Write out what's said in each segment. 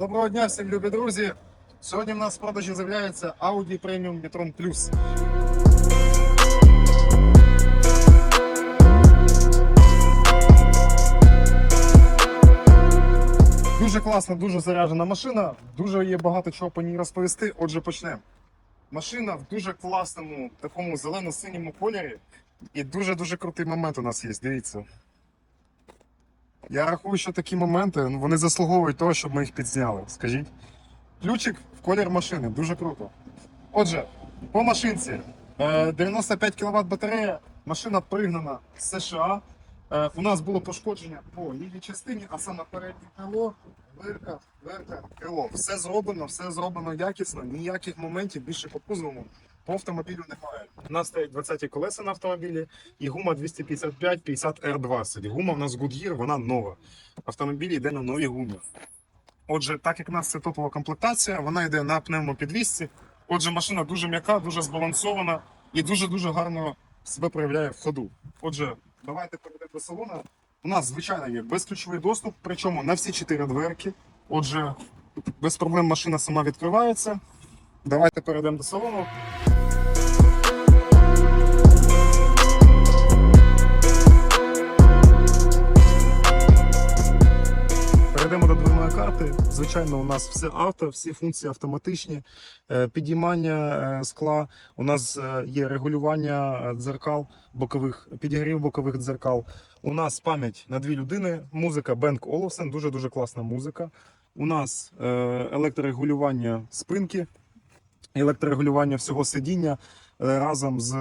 Доброго дня всім любі друзі. Сьогодні в нас в продажі з'являється Audi Premium e-tron Plus. Дуже класна, дуже заряджена машина. Дуже є багато чого по ній розповісти. Отже, почнемо. Машина в дуже класному такому зелено-синьому кольорі. І дуже-дуже крутий момент у нас є. Дивіться. Я рахую, що такі моменти ну, вони заслуговують того, щоб ми їх підзняли. Скажіть. Ключик в колір машини, дуже круто. Отже, по машинці е, 95 кВт батарея, машина пригнана з США. Е, У нас було пошкодження по лівій частині, а саме переднє крило, вирка, вирка, крило. Все зроблено, все зроблено якісно, ніяких моментів більше по кузову по автомобілю немає. У нас стоять 20 колеса на автомобілі і гума 255-50 R20. Гума в нас Goodyear, вона нова. Автомобіль йде на новій гумі. Отже, так як у нас це топова комплектація, вона йде на пневмопідвісці. Отже, машина дуже м'яка, дуже збалансована і дуже-дуже гарно себе проявляє в ходу. Отже, давайте перейдемо до салону. У нас, звичайно, є безключовий доступ, причому на всі чотири дверки. Отже, без проблем машина сама відкривається. Давайте перейдемо до салону. Перейдемо до дверної карти. Звичайно, у нас все авто, всі функції автоматичні. Е, Підіймання е, скла. У нас е, є регулювання дзеркал бокових, підігрів бокових дзеркал. У нас пам'ять на дві людини. Музика Бенк Оловсен, дуже дуже класна музика. У нас електрорегулювання спинки, електрорегулювання всього сидіння разом з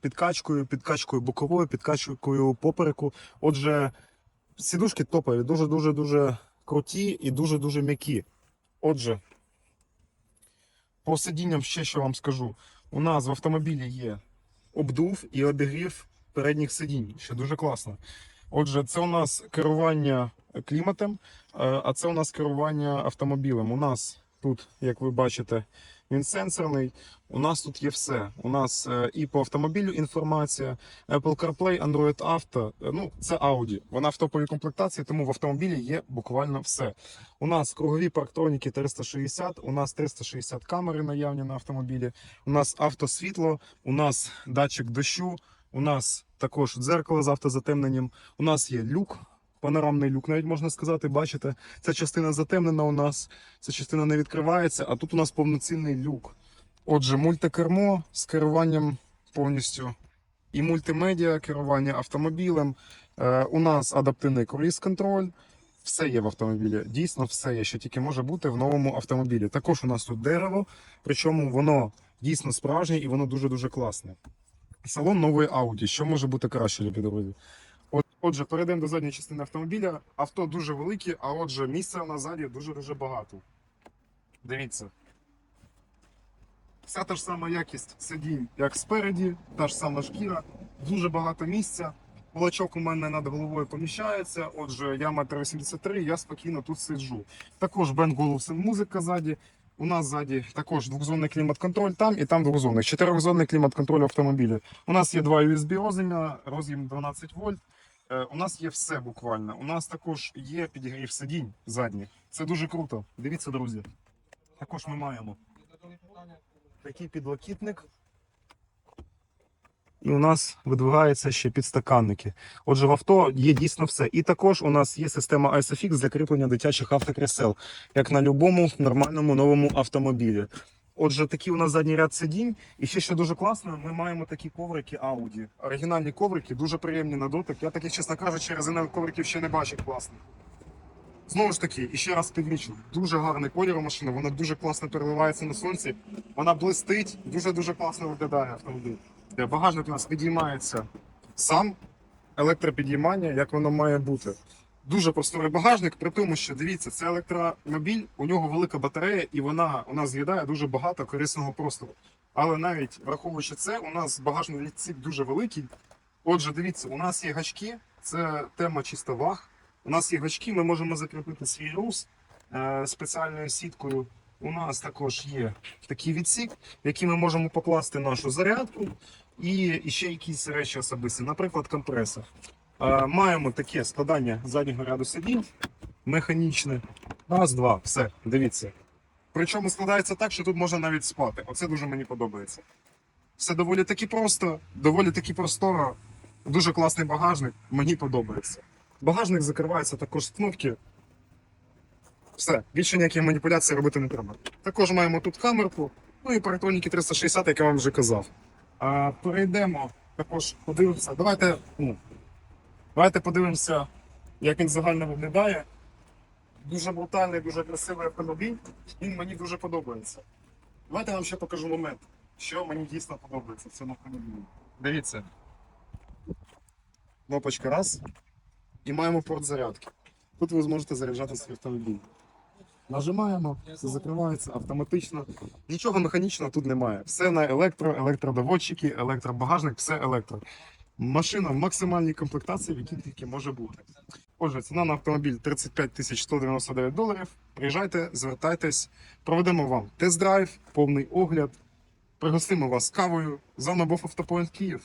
підкачкою, підкачкою боковою, підкачкою попереку. Отже, сідушки топові, дуже дуже круті і дуже дуже м'які. Отже, по сидінням ще що вам скажу. У нас в автомобілі є обдув і обігрів передніх сидінь, що дуже класно. Отже, це у нас керування кліматом, е, а це у нас керування автомобілем. У нас тут, як ви бачите, він сенсорний. У нас тут є все. У нас е, і по автомобілю інформація, Apple CarPlay, Android Auto. Е, Ну, це Audi. Вона в топовій комплектації, тому в автомобілі є буквально все. У нас кругові парктроніки 360, у нас 360 камери наявні на автомобілі, у нас автосвітло, у нас датчик дощу, у нас також дзеркало з автозатемненням, у нас є люк. Панорамний люк, навіть можна сказати, бачите, ця частина затемнена у нас, ця частина не відкривається, а тут у нас повноцінний люк. Отже, мультикермо з керуванням повністю і мультимедіа, керування автомобілем. Е, у нас адаптивний круїз контроль. Все є в автомобілі. Дійсно, все є, що тільки може бути в новому автомобілі. Також у нас тут дерево, причому воно дійсно справжнє і воно дуже-дуже класне. Салон нової Audi. Що може бути краще, любі друзі? От, отже, перейдемо до задньої частини автомобіля. Авто дуже велике, а отже, місця назаді дуже-дуже багато. Дивіться. Вся та ж сама якість сидінь, як спереді, та ж сама шкіра, дуже багато місця. Кулачок у мене над головою поміщається. Отже, я метр 83, я спокійно тут сиджу. Також Бен Голубсен музика ззаді. У нас ззаді також двохзонний клімат-контроль там і там двохзонний. Чотирьохзонний клімат-контроль в автомобілі. У нас є два USB роз'єма, роз'єм 12 вольт. Е, У нас є все буквально. У нас також є підігрів сидінь задніх. Це дуже круто. Дивіться, друзі. Також ми маємо такий підлокітник. І у нас видвигаються ще підстаканники. Отже, в авто є дійсно все. І також у нас є система ISOFIX для кріплення дитячих автокресел, як на будь-якому нормальному новому автомобілі. Отже, такий у нас задній ряд сидінь. І ще що дуже класно, ми маємо такі коврики Audi. Оригінальні коврики, дуже приємні на дотик. Я таких, чесно кажучи, резинових ковриків ще не бачив класних. Знову ж таки, і ще раз підмічу, дуже гарний колір машини, вона дуже класно переливається на сонці, вона блистить, дуже-дуже класно виглядає автомобіль. Багажник у нас підіймається сам, електропідіймання, як воно має бути. Дуже просторий багажник, при тому, що дивіться, це електромобіль, у нього велика батарея, і вона у нас з'їдає дуже багато корисного простору. Але навіть враховуючи це, у нас багажний відсік дуже великий. Отже, дивіться, у нас є гачки, це тема чисто ваг. У нас є гачки, ми можемо закріпити свій рус е, спеціальною сіткою. У нас також є такий відсік, в який ми можемо покласти нашу зарядку і, і ще якісь речі особисті, наприклад, компресор. Е, маємо таке складання заднього ряду сидінь. механічне. Раз, два, все, дивіться. Причому складається так, що тут можна навіть спати. Оце дуже мені подобається. Все доволі таки просто, доволі таки просторо. Дуже класний багажник, мені подобається. Багажник закривається також з кнопки. Все, більше ніяких маніпуляцій робити не треба. Також маємо тут камерку, ну і паратроніки 360, як я вам вже казав. А, перейдемо, також подивимося. Давайте, ну, давайте подивимося, як він загально виглядає. Дуже брутальний, дуже красивий автомобіль. Він мені дуже подобається. Давайте я вам ще покажу момент, що мені дійсно подобається в цьому автомобілі. Дивіться. Кнопочка раз. І маємо порт зарядки. Тут ви зможете заряджати свій автомобіль. Нажимаємо, все закривається автоматично. Нічого механічного тут немає. Все на електро, електродоводчики, електробагажник, все електро. Машина в максимальній комплектації, в якій тільки може бути. Отже, ціна на автомобіль 35 тисяч 199 доларів. Приїжджайте, звертайтесь, проведемо вам тест-драйв, повний огляд, пригостимо вас кавою. за набов Автопоінт Київ.